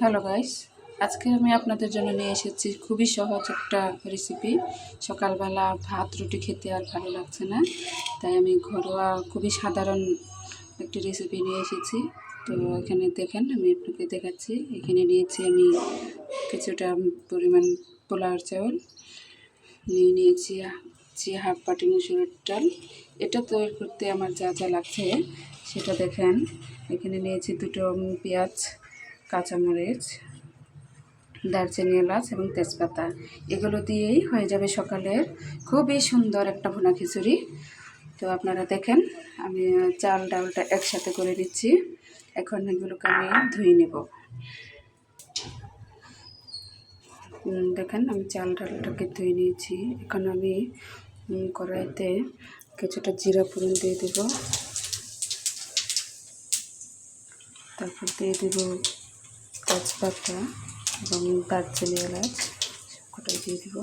Hello guys আজকে আমি আপনাদের জন্য নিয়ে এসেছি খুবই সহজ একটা রেসিপি সকালবেলা ভাত, রুটি খেতে আর ভালো লাগছে না। তাই আমি ঘরোয়া খুবই সাধারণ একটি রেসিপি নিয়ে এসেছি। তো এখানে দেখেন, আমি আপনাকে দেখাচ্ছি। এখানে নিয়েছি আমি কিছুটা পরিমাণ পোলার চাউল। নিয়ে নিয়েছি হচ্ছে হাফ বাটি মুসুরের ডাল। এটা তৈরি করতে আমার যা যা লাগছে, সেটা দেখেন। এখানে নিয়েছি দুটো পেঁয়াজ কাঁচামরিচ, দারচিনি, এলাচ এবং তেজপাতা। এগুলো দিয়েই হয়ে যাবে সকালের খুবই সুন্দর একটা ভুনা খিচুড়ি। তো আপনারা দেখেন, আমি চাল, ডালটা একসাথে করে দিচ্ছি এখন এগুলোকে আমি ধুয়ে নেব। দেখেন, আমি চাল, ডালটাকে ধুয়ে নিয়েছি। এখন আমি কড়াইতে কিছুটা জিরা ফোড়ন দিয়ে দেব। তারপর দিয়ে দেব তেজপাতা এবং দারচিনি এলাচ সবকটাই দিয়ে দিব।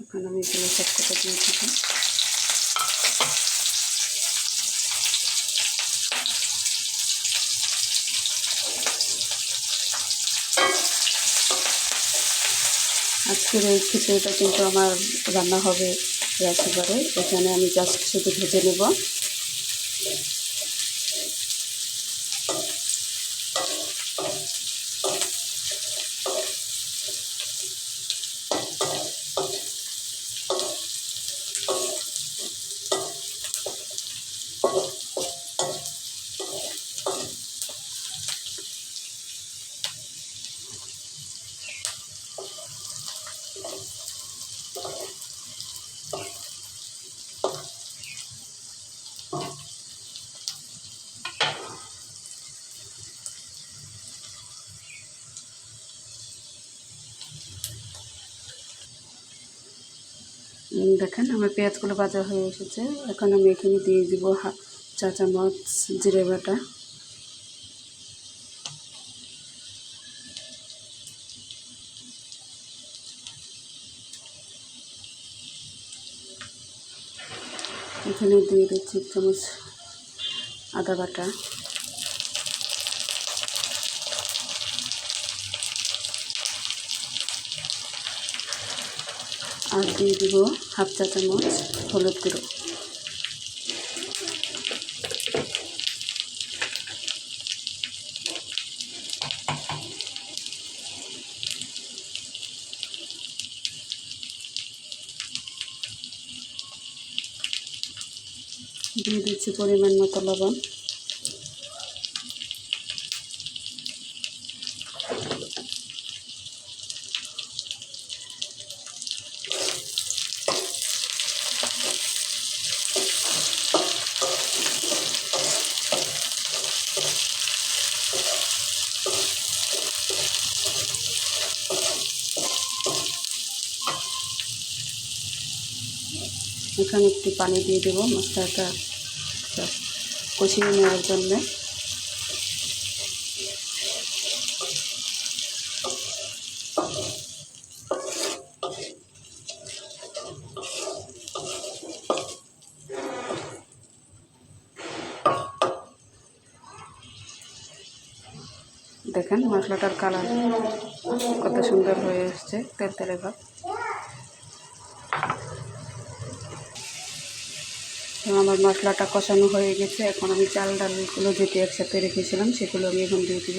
এখন আমি এগুলো সবকটা দিয়ে দেবো। আজকের এই খিচুড়িটা কিন্তু আমার রান্না হবে একেবারে এখানে আমি জাস্ট শুধু ভেজে নেব। দেখেন, আমার পেঁয়াজগুলো ভাজা হয়ে এসেছে। এখন আমি এখানে দিয়ে দিব চা চামচ জিরে বাটা। এখানে দিয়ে দিচ্ছি চামচ আদা বাটা। আর দিয়ে দিব হাফ চা চামচ হলুদ গুঁড়ো। দিয়ে দিচ্ছি পরিমাণ মতো লবণ। এখানে একটু পানি দিয়ে দেবো মশলাটা কষিয়ে নেওয়ার জন্যে। দেখেন মশলাটার কালার কত সুন্দর হয়ে এসছে তেল তেলে ভাব। আমার মশলাটা কষানো হয়ে গেছে। এখন আমি চাল ডালগুলো যেটি একসাথে রেখেছিলাম, সেগুলো আমি এখন দিয়ে দিব।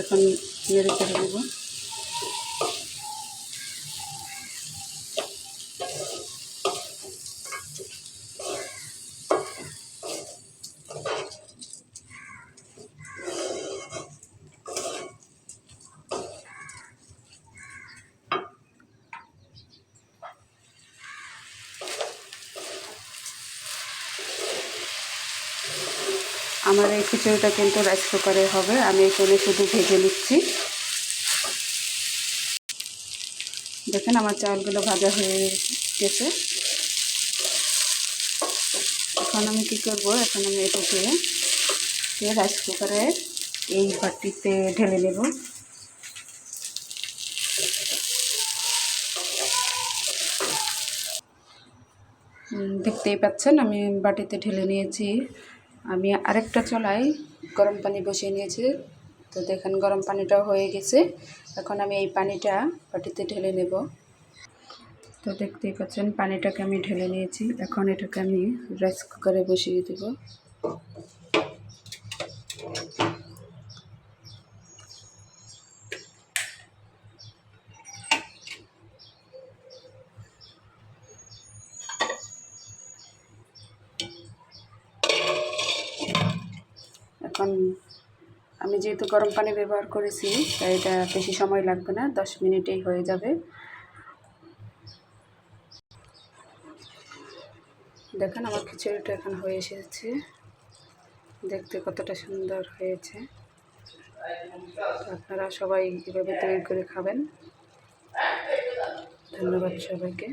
এখন নেড়ে রেখে দেবো আমার এই খিচুড়িটা কিন্তু রাইস কুকারে হবে। আমি এখানে শুধু ভেজে নিচ্ছি। দেখেন আমার চাউলগুলো ভাজা হয়ে গেছে। এখন আমি কী করব? এখন আমি এটাকে রাইস কুকারে এই বাটিতে ঢেলে নেব। দেখতেই পাচ্ছেন আমি বাটিতে ঢেলে নিয়েছি। আমি আরেকটা চলাই গরম পানি বসিয়ে নিয়েছি। তো দেখেন গরম পানিটাও হয়ে গেছে। এখন আমি এই পানিটা বাটিতে ঢেলে নেব। তো দেখতেই পাচ্ছেন পানিটাকে আমি ঢেলে নিয়েছি। এখন এটাকে আমি রাইস কুকারে বসিয়ে দেব। এখন আমি যেহেতু গরম পানি ব্যবহার করেছি, তাই এটা বেশি সময় লাগবে না, দশ মিনিটেই হয়ে যাবে। দেখেন আমার খিচুড়িটা এখন হয়ে এসেছে। দেখতে কতটা সুন্দর হয়েছে। আপনারা সবাই এভাবে তৈরি করে খাবেন। ধন্যবাদ সবাইকে।